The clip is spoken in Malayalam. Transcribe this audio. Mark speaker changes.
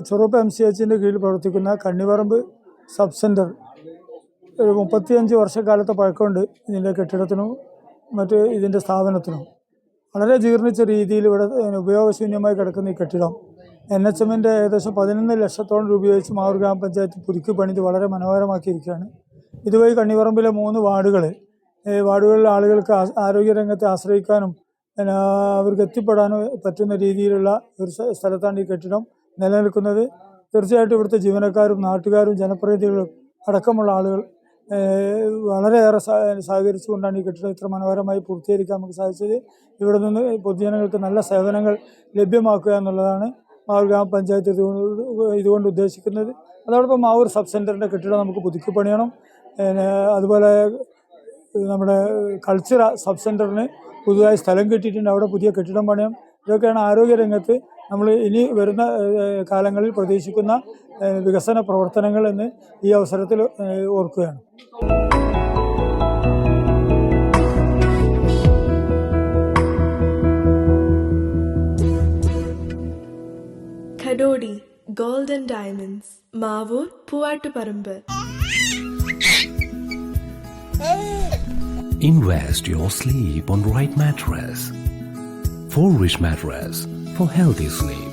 Speaker 1: ചെറുപ്പ് എം സി എച്ചിന്റെ കീഴിൽ പ്രവർത്തിക്കുന്ന കണ്ണിപറമ്പ് സബ് സെന്റർ ഒരു മുപ്പത്തിയഞ്ച് വർഷക്കാലത്തെ പഴക്കമുണ്ട് ഇതിന്റെ കെട്ടിടത്തിനും മറ്റ് ഇതിന്റെ സ്ഥാപനത്തിനും. വളരെ ജീർണിച്ച രീതിയിൽ ഇവിടെ ഉപയോഗശൂന്യമായി കിടക്കുന്ന ഈ കെട്ടിടം. എൻ എച്ച് എമ്മിന്റെ ഏകദേശം പതിനൊന്ന് ലക്ഷത്തോളം രൂപ ഉപയോഗിച്ച് മാവൂർ ഗ്രാമപഞ്ചായത്ത് പുതുക്കി പണിത് വളരെ മനോഹരമാക്കിയിരിക്കുകയാണ്. ഇതുവഴി കണ്ണിപറമ്പിലെ മൂന്ന് വാർഡുകൾ വാർഡുകളിലെ ആളുകൾക്ക് ആരോഗ്യരംഗത്തെ ആശ്രയിക്കാനും അവർക്ക് എത്തിപ്പെടാനും പറ്റുന്ന രീതിയിലുള്ള ഒരു സ്ഥ- സ്ഥലത്താണ് ഈ കെട്ടിടം. നിലനിൽക്കുന്നത്. തീർച്ചയായിട്ടും ഇവിടുത്തെ ജീവനക്കാരും നാട്ടുകാരും ജനപ്രതിനിധികളും അടക്കമുള്ള ആളുകൾ വളരെയേറെ സഹ- സഹകരിച്ചുകൊണ്ടാണ് ഈ കെട്ടിടം ഇത്ര മനോഹരമായി പൂർത്തീകരിക്കാൻ നമുക്ക് സാധിച്ചത്. ഇവിടെ നിന്ന് പൊതുജനങ്ങൾക്ക് നല്ല സേവനങ്ങൾ ലഭ്യമാക്കുക എന്നുള്ളതാണ് മാവൂർ ഗ്രാമപഞ്ചായത്ത് ഇതുകൊണ്ട് ഇതുകൊണ്ട് ഉദ്ദേശിക്കുന്നത്. അതോടൊപ്പം മാവൂർ സബ് സെന്ററിന്റെ കെട്ടിടം നമുക്ക് പുതുക്കി പണിയണം. അതുപോലെ നമ്മുടെ കൾച്ചർ സബ് സെന്ററിന് പുതുതായി സ്ഥലം കിട്ടിയിട്ടുണ്ട്. അവിടെ പുതിയ കെട്ടിടം പണിയാം ഇതൊക്കെയാണ് ആരോഗ്യരംഗത്ത് നമ്മൾ ഇനി വരുന്ന കാലങ്ങളിൽ പ്രതീക്ഷിക്കുന്ന വികസന പ്രവർത്തനങ്ങൾ എന്ന് ഈ അവസരത്തിൽ ഓർക്കുകയാണ്
Speaker 2: Khadodi golden diamonds Mavoor Poovattuparamba.
Speaker 3: Invest your sleep on right mattress. For rich mattress for healthy sleep.